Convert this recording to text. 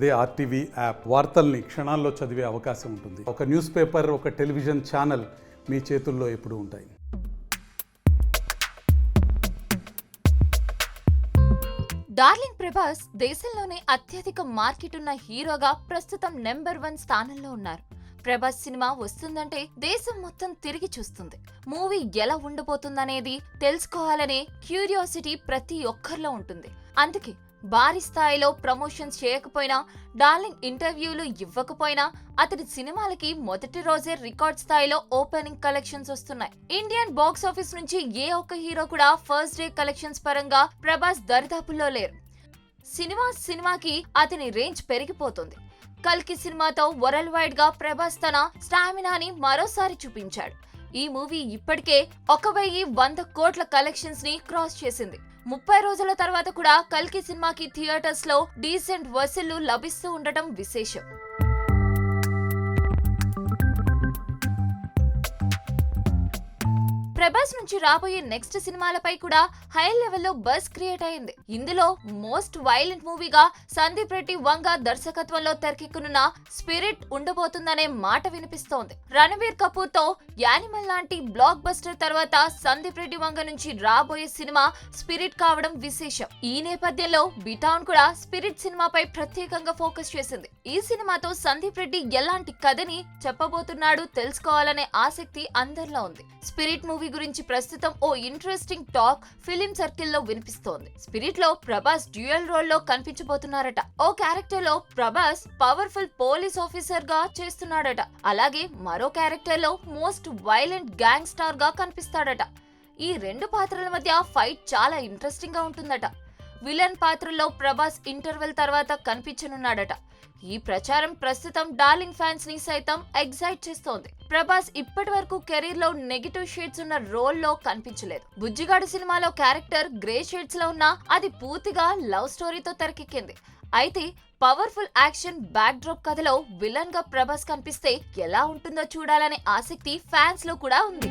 అదే RTV app వార్తల్ని క్షణాల్లో చదివే అవకాశం ఉంటుంది. ఒక న్యూస్ పేపర్ ఒక టెలివిజన్ ఛానల్ మీ చేతుల్లో ఎప్పుడు ఉంటాయి. డార్లింగ్ ప్రభాస్ దేశంలోనే అత్యధిక మార్కెట్ ఉన్న హీరోగా ప్రస్తుతం నెంబర్ వన్ స్థానంలో ఉన్నారు. ప్రభాస్ సినిమా వస్తుందంటే దేశం మొత్తం తిరిగి చూస్తుంది. మూవీ ఎలా ఉండబోతుందనేది తెలుసుకోవాలనే క్యూరియాసిటీ ప్రతి ఒక్కరిలో ఉంటుంది. అందుకే భారీ స్థాయిలో ప్రమోషన్స్ చేయకపోయినా డార్లింగ్ ఇంటర్వ్యూలు ఇవ్వకపోయినా అతడి సినిమాలకి మొదటి రోజే రికార్డ్ స్థాయిలో ఓపెనింగ్ కలెక్షన్స్ వస్తున్నాయి. ఇండియన్ బాక్స్ ఆఫీస్ నుంచి ఏ ఒక్క హీరో కూడా ఫస్ట్ డే కలెక్షన్స్ పరంగా ప్రభాస్ దరిదాపుల్లో లేరు. సినిమా సినిమాకి అతని రేంజ్ పెరిగిపోతుంది. కల్కి సినిమాతో వరల్డ్ వైడ్గా ప్రభాస్ తన స్టామినాని మరోసారి చూపించాడు. ఈ మూవీ ఇప్పటికే ఒక వెయ్యి వంద కోట్ల కలెక్షన్స్ని క్రాస్ చేసింది. ముప్పై రోజుల తర్వాత కూడా కల్కి సినిమాకి థియేటర్స్లో డీసెంట్ వసూళ్ళు లభిస్తూ ఉండటం విశేషం. ప్రభాస్ నుంచి రాబోయే నెక్స్ట్ సినిమాలపై కూడా హై లెవెల్లో బస్ క్రియేట్ అయింది. ఇందులో మోస్ట్ వైలెంట్ మూవీగా సందీప్ రెడ్డి వంగ దర్శకత్వంలో తెరకెక్కనున్న స్పిరిట్ ఉండబోతుందనే మాట వినిపిస్తోంది. రణవీర్ కపూర్తో యానిమల్ లాంటి బ్లాక్ బస్టర్ తర్వాత సందీప్ రెడ్డి వంగ నుంచి రాబోయే సినిమా స్పిరిట్ కావడం విశేషం. ఈ నేపథ్యంలో బిటాన్ కూడా స్పిరిట్ సినిమాపై ప్రత్యేకంగా ఫోకస్ చేసింది. ఈ సినిమాతో సందీప్ రెడ్డి ఎలాంటి కథని చెప్పబోతున్నాడు తెలుసుకోవాలనే ఆసక్తి అందరిలో ఉంది. స్పిరిట్ మూవీ గురించి ప్రస్తుతం ఓ ఇంట్రెస్టింగ్ టాక్ ఫిలిం సర్కిల్లో వినిపిస్తోంది. స్పిరిట్లో ప్రభాస్ డ్యూయల్ రోల్లో కనిపించబోతున్నారట. ఓ క్యారెక్టర్లో ప్రభాస్ పవర్ఫుల్ పోలీస్ ఆఫీసర్గా చేస్తున్నాడట. అలాగే మరో క్యారెక్టర్లో మోస్ట్ వైలెంట్ గ్యాంగ్ స్టార్గా కనిపిస్తాడట. ఈ రెండు పాత్రల మధ్య ఫైట్ చాలా ఇంట్రెస్టింగ్గా ఉంటుందట. విలన్ పాత్రలో ప్రభాస్ ఇంటర్వెల్ తర్వాత కనిపించనున్నాడట. ఈ ప్రచారం ప్రస్తుతం డార్లింగ్ ఫ్యాన్స్ని సైతం ఎగ్జైట్ చేస్తోంది. ప్రభాస్ ఇప్పటి వరకు కెరీర్లో నెగిటివ్ షేడ్స్ ఉన్న రోల్లో కనిపించలేదు. బుజ్జిగాడు సినిమాలో క్యారెక్టర్ గ్రే షేడ్స్లో ఉన్నా అది పూర్తిగా లవ్ స్టోరీతో తెరకెక్కింది. అయితే పవర్ఫుల్ యాక్షన్ బ్యాక్ డ్రాప్ కథలో విలన్గా ప్రభాస్ కనిపిస్తే ఎలా ఉంటుందో చూడాలనే ఆసక్తి ఫ్యాన్స్లో కూడా ఉంది.